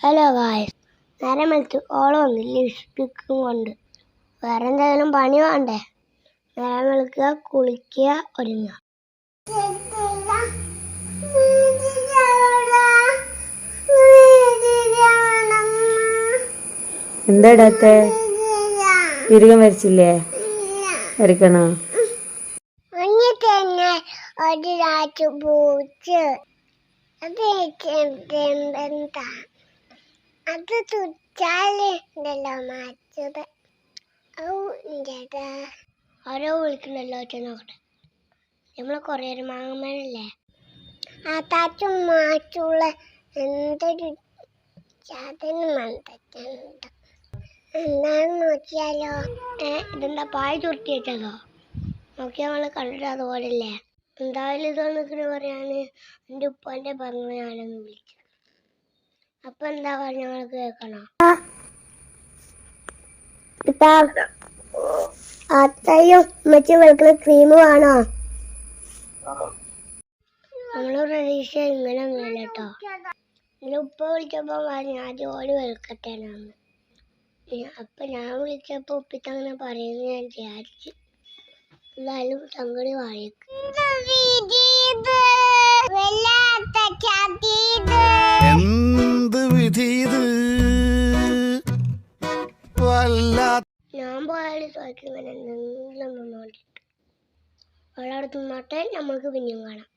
Hello guys നേരം വെളുത്ത്. ഓളം ഇല്ല ലിപ്സ്റ്റിക്കും കൊണ്ട്. വേറെ എന്തെങ്കിലും പണി വേണ്ടേ? നേരം വെളുക്കുക കുളിക്കുക ഒരുങ്ങുക. എന്താ ഇടാത്തെ? ഇരുകം വരച്ചില്ലേ? വരക്കണോ? ഒരു രാത്രി പൂച്ച്. അത് എന്താ അത് തുച്ചാലുണ്ടല്ലോ മാച്ചത്. ചേട്ടാ ഓരോ വിളിക്കണല്ലോ നോക്കട്ടെ നമ്മളെ കുറേ ഒരു മാങ്ങമ്മനല്ലേ ആ താച്ചും മാച്ചുള്ള എന്തൊരു ചാതന് മണ്ടച്ചുണ്ട് എന്താണെന്ന് നോക്കിയാലോ? ഇതെന്താ പായ ചുരുട്ടി വെച്ചതോ? നോക്കിയാൽ നമ്മൾ കണ്ടിട്ട് അതുപോലല്ലേ എന്തായാലും ഇത് നിൽക്കണ പറയാന്. എന്റെ ഉപ്പാന്റെ പറഞ്ഞു ഞാനൊന്ന് വിളിച്ചു അപ്പൊ എന്താ പറഞ്ഞ? കേൾക്കണോ? അത്തയും ഉമ്മച്ചി വിളിക്കുന്ന ക്രീം വേണോ? നമ്മൾ പ്രതീക്ഷ ഇങ്ങനെ ഒന്നുമില്ല കേട്ടോ. ഉപ്പ വിളിച്ചപ്പോ പറഞ്ഞു ആദ്യം ഓടി വെളുക്കട്ടെ അപ്പൊ ഞാൻ വിളിച്ചപ്പോ ഉപ്പിത്തങ്ങനെ പറയുന്നു ഞാൻ വിചാരിച്ചു. എന്തായാലും സംഗതി വായിക്കും. വിധി ഇത് ഞാൻ പോയാലും ചോദിക്കും ഇങ്ങനെ എന്തെങ്കിലും നിന്നോണ്ടിട്ട് ഒരാളെ തിന്നോട്ടെ നമ്മൾക്ക് പിന്നെയും കാണാം.